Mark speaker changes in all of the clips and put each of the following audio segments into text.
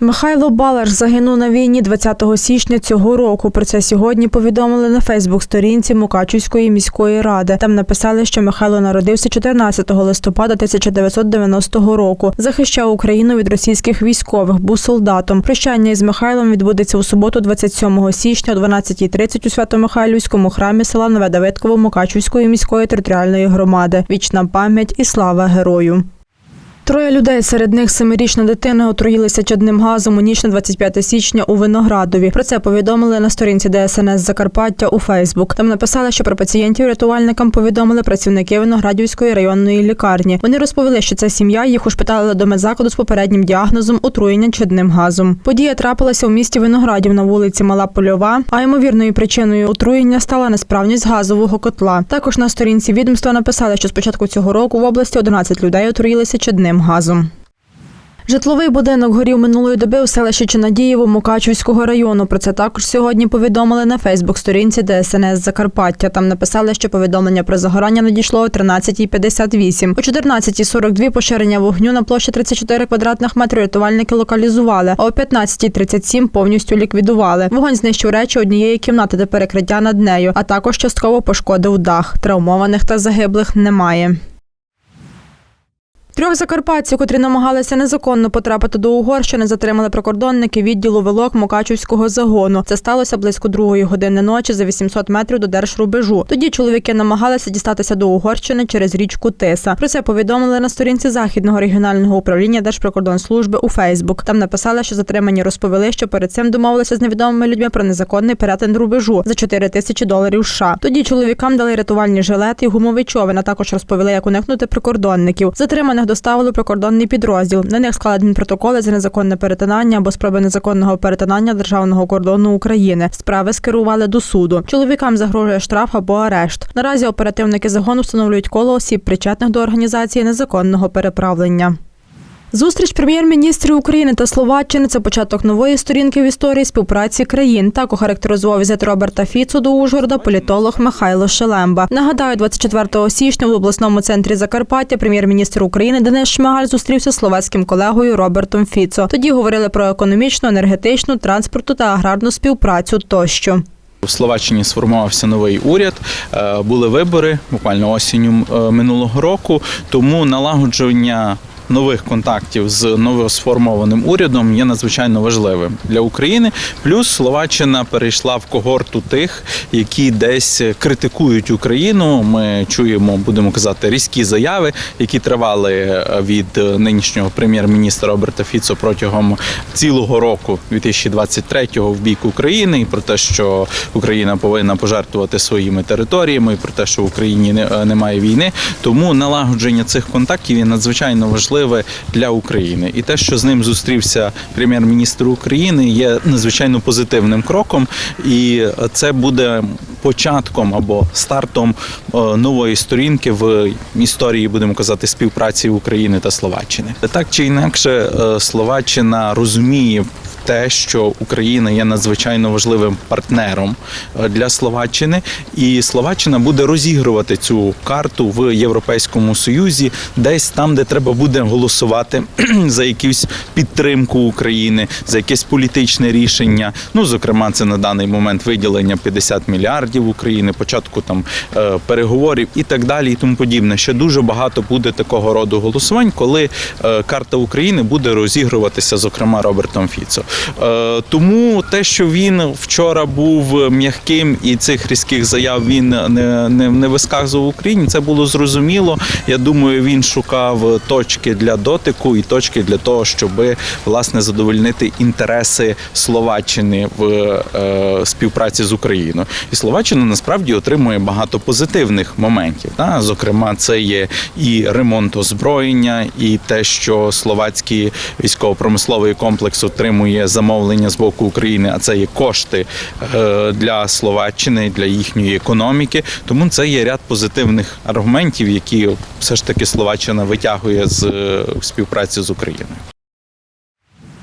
Speaker 1: Михайло Балаш загинув на війні 20 січня цього року. Про це сьогодні повідомили на Фейсбук-сторінці Мукачівської міської ради. Там написали, що Михайло народився 14 листопада 1990 року. Захищав Україну від російських військових, був солдатом. Прощання із Михайлом відбудеться у суботу, 27 січня о 12.30 у Свято-Михайлівському храмі села Нове Давидково Мукачівської міської територіальної громади. Вічна пам'ять і слава герою. Троє людей, серед них семирічна дитина, отруїлися чадним газом у ніч на 25 січня у Виноградові. Про це повідомили на сторінці ДСНС Закарпаття у Фейсбук. Там написали, що про пацієнтів рятувальникам повідомили працівники Виноградівської районної лікарні. Вони розповіли, що ця сім'я їх ушпиталила до медзакладу з попереднім діагнозом отруєння чадним газом. Подія трапилася у місті Виноградів на вулиці Мала Польова, а ймовірною причиною отруєння стала несправність газового котла. Також на сторінці відомства написали, що з початку цього року в області 11 людей отруїлися чадним газом. Житловий будинок горів минулої доби у селищі Чинадієво Мукачівського району. Про це також сьогодні повідомили на Фейсбук-сторінці ДСНС Закарпаття. Там написали, що повідомлення про загорання надійшло о 13.58. О 14.42 поширення вогню на площі 34 квадратних метрів рятувальники локалізували, а о 15.37 повністю ліквідували. Вогонь знищив речі однієї кімнати та перекриття над нею, а також частково пошкодив дах. Травмованих та загиблих немає. Трьох закарпатців, котрі намагалися незаконно потрапити до Угорщини, затримали прикордонники відділу Велок Мукачівського загону. Це сталося близько другої години ночі за 800 метрів до держрубежу. Тоді чоловіки намагалися дістатися до Угорщини через річку Тиса. Про це повідомили на сторінці західного регіонального управління Держприкордонслужби у Фейсбук. Там написали, що затримані розповіли, що перед цим домовилися з невідомими людьми про незаконний перетин рубежу за 4 тисячі доларів. США. Тоді чоловікам дали рятувальні жилети і гумовий човен. а Також розповіли, як уникнути прикордонників. Затриманих доставили прикордонний підрозділ. На них складені протоколи за незаконне перетинання або спроби незаконного перетинання державного кордону України. Справи скерували до суду. Чоловікам загрожує штраф або арешт. Наразі оперативники загону встановлюють коло осіб, причетних до організації незаконного переправлення. Зустріч прем'єр-міністрів України та Словаччини це початок нової сторінки в історії співпраці країн. Так охарактеризував візит Роберта Фіцу до Ужгорода політолог Михайло Шелемба. Нагадаю, 24 січня в обласному центрі Закарпаття прем'єр-міністр України Денис Шмигаль зустрівся з словацьким колегою Робертом Фіцо. Тоді говорили про економічну, енергетичну, транспорту та аграрну співпрацю тощо.
Speaker 2: У Словаччині сформувався новий уряд, е, були вибори буквально осінню е, минулого року. Тому налагодження нових контактів з новосформованим урядом є надзвичайно важливим для України. Плюс Словаччина перейшла в когорту тих, які десь критикують Україну. Ми чуємо, будемо казати, різкі заяви, які тривали е, від нинішнього прем'єр-міністра Роберта Фіцо протягом цілого року 2023-го в бік України, і про те, що Україна повинна пожертвувати своїми територіями, і про те, що в Україні е, немає війни. Тому налагодження цих контактів є надзвичайно важливе для України. І те, що з ним зустрівся прем'єр-міністр України, є надзвичайно позитивним кроком, і це буде початком або стартом е, нової сторінки в історії, будемо казати, співпраці України та Словаччини. Так чи інакше, е, Словаччина розуміє. Те, що Україна є надзвичайно важливим партнером е, для Словаччини, і Словаччина буде розігрувати цю карту в Європейському Союзі, десь там, де треба буде голосувати за якусь підтримку України, за якесь політичне рішення. Ну, зокрема, це на даний момент виділення 50 мільярдів України, початку там е, переговорів і так далі, і тому подібне. Ще дуже багато буде такого роду голосувань, коли е, карта України буде розігруватися, зокрема Робертом Фіцо. Е, Тому те, що він вчора був м'яким і цих різких заяв він не, не, не висказував в Україні, це було зрозуміло. Я думаю, він шукав точки для дотику і точки для того, щоб власне задовольнити інтереси Словаччини в е, співпраці з Україною. І Словаччина насправді отримує багато позитивних моментів. Да? Зокрема, це є і ремонт озброєння, і те, що словацький військово-промисловий комплекс отримує замовлення з боку України, а це є кошти е, для Словаччини, для їхньої економіки. Тому це є ряд позитивних аргументів, які все ж таки Словаччина витягує з е, співпраці з Україною.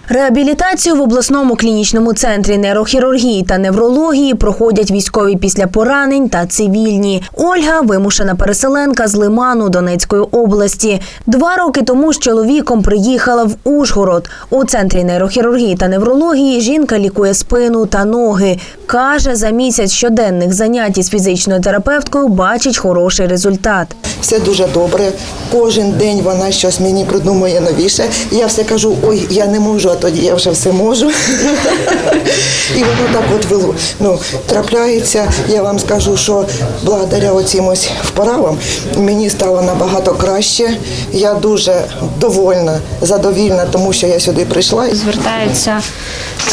Speaker 3: Реабілітацію в обласному клінічному центрі нейрохірургії та неврології проходять військові після поранень та цивільні. Ольга вимушена переселенка з Лиману Донецької області. Два роки тому з чоловіком приїхала в Ужгород. У центрі нейрохірургії та неврології жінка лікує спину та ноги. Каже, за місяць щоденних занять із фізичною терапевткою бачить хороший результат.
Speaker 4: Все дуже добре. Кожен день вона щось мені придумує новіше. І я все кажу, ой, я не можу, а тоді я вже все можу. І воно так от ну, трапляється. Я вам скажу, що благодаря оцим ось вправам мені стало набагато краще. Я дуже довольна, задовільна, тому що я сюди прийшла.
Speaker 5: Звертаються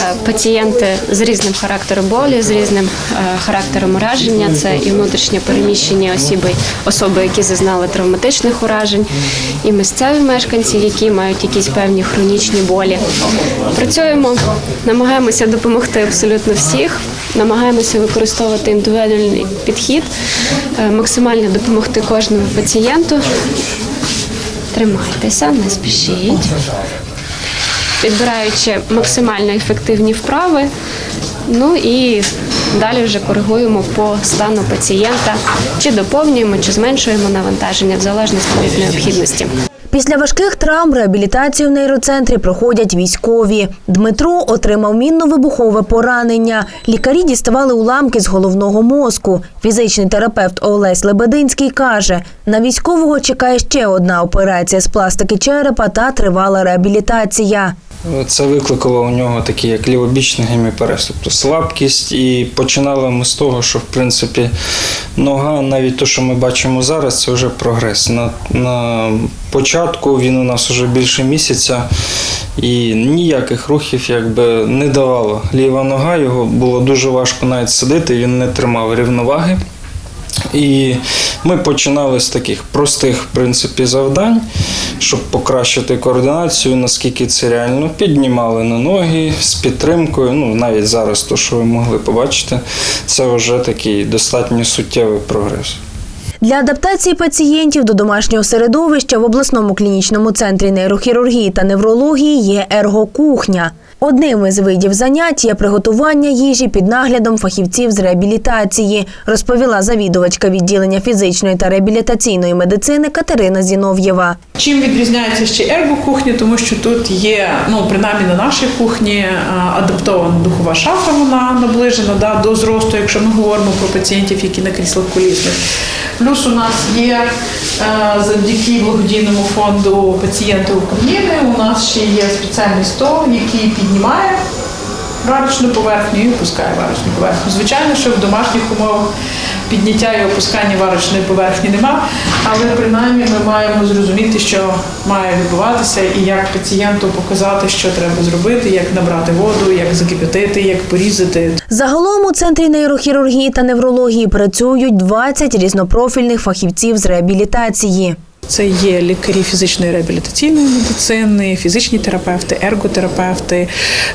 Speaker 5: е, пацієнти з різним характером болі, з різним е, характером ураження. Це і внутрішньо переміщені особи, особи, які зазнали травматичних уражень, і місцеві мешканці, які мають якісь певні хронічні болі. Працюємо, намагаємося допомогти абсолютно всіх, намагаємося використовувати індивідуальний підхід, е, максимально допомогти кожному пацієнту. Тримайтеся, не спішіть підбираючи максимально ефективні вправи. Ну і далі вже коригуємо по стану пацієнта, чи доповнюємо, чи зменшуємо навантаження в залежності від необхідності.
Speaker 3: Після важких травм реабілітацію в нейроцентрі проходять військові. Дмитро отримав мінно-вибухове поранення. Лікарі діставали уламки з головного мозку. Фізичний терапевт Олесь Лебединський каже, на військового чекає ще одна операція з пластики черепа та тривала реабілітація.
Speaker 6: Це викликало у нього такий як лівобічний геміперез, тобто слабкість. І починали ми з того, що в принципі нога, навіть те, що ми бачимо зараз, це вже прогрес. На, на початку він у нас вже більше місяця і ніяких рухів якби не давало. Ліва нога його було дуже важко навіть сидити, він не тримав рівноваги. І ми починали з таких простих в принципі, завдань, щоб покращити координацію, наскільки це реально. Піднімали на ноги з підтримкою. Ну, навіть зараз, то, що ви могли побачити, це вже такий достатньо суттєвий прогрес.
Speaker 3: Для адаптації пацієнтів до домашнього середовища в обласному клінічному центрі нейрохірургії та неврології є ергокухня. Одним із видів занять є приготування їжі під наглядом фахівців з реабілітації, розповіла завідувачка відділення фізичної та реабілітаційної медицини Катерина Зінов'єва.
Speaker 7: Чим відрізняється ще ергокухня, тому що тут є, ну принаймні на нашій кухні адаптована духова шафа, вона наближена да, до зросту, якщо ми говоримо про пацієнтів, які на кріслах колісних. Плюс у нас є е, завдяки благодійному фонду пацієнти України. У нас ще є спеціальний стол, який піднімає варочну поверхню і опускає варочну поверхню. Звичайно, що в домашніх умовах підняття і опускання варочної поверхні нема, але принаймні ми маємо зрозуміти, що має відбуватися, і як пацієнту показати, що треба зробити, як набрати воду, як закипятити, як порізати.
Speaker 3: Загалом у центрі нейрохірургії та неврології працюють 20 різнопрофільних фахівців з реабілітації.
Speaker 7: Це є лікарі фізичної реабілітаційної медицини, фізичні терапевти, ерготерапевти,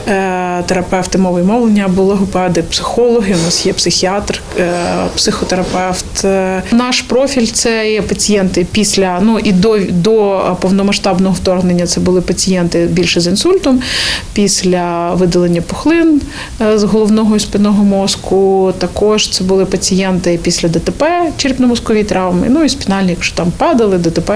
Speaker 7: е, терапевти мови і мовлення логопеди, психологи. У нас є психіатр, е, психотерапевт. Е, Наш профіль це є пацієнти після ну і до, до повномасштабного вторгнення. Це були пацієнти більше з інсультом, після видалення пухлин з головного і спинного мозку. Також це були пацієнти після ДТП, черепно-мозкові травми, ну і спінальні, якщо там падали, ДТП.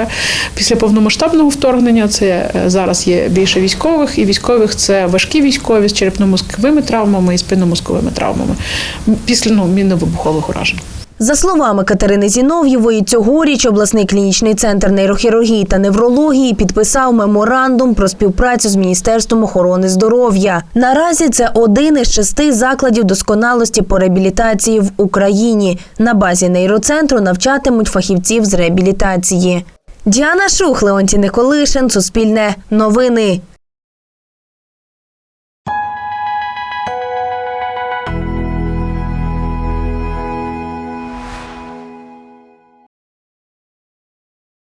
Speaker 7: Після повномасштабного вторгнення це е, зараз є більше військових, і військових це важкі військові з черепно-мозковими травмами і спинномозковими травмами після ну, мінно-вибухових уражень.
Speaker 3: За словами Катерини Зінов'євої, цьогоріч обласний клінічний центр нейрохірургії та неврології підписав меморандум про співпрацю з Міністерством охорони здоров'я. Наразі це один із шести закладів досконалості по реабілітації в Україні. На базі нейроцентру навчатимуть фахівців з реабілітації. Діана Шух, Леонтій Николишин, Суспільне новини.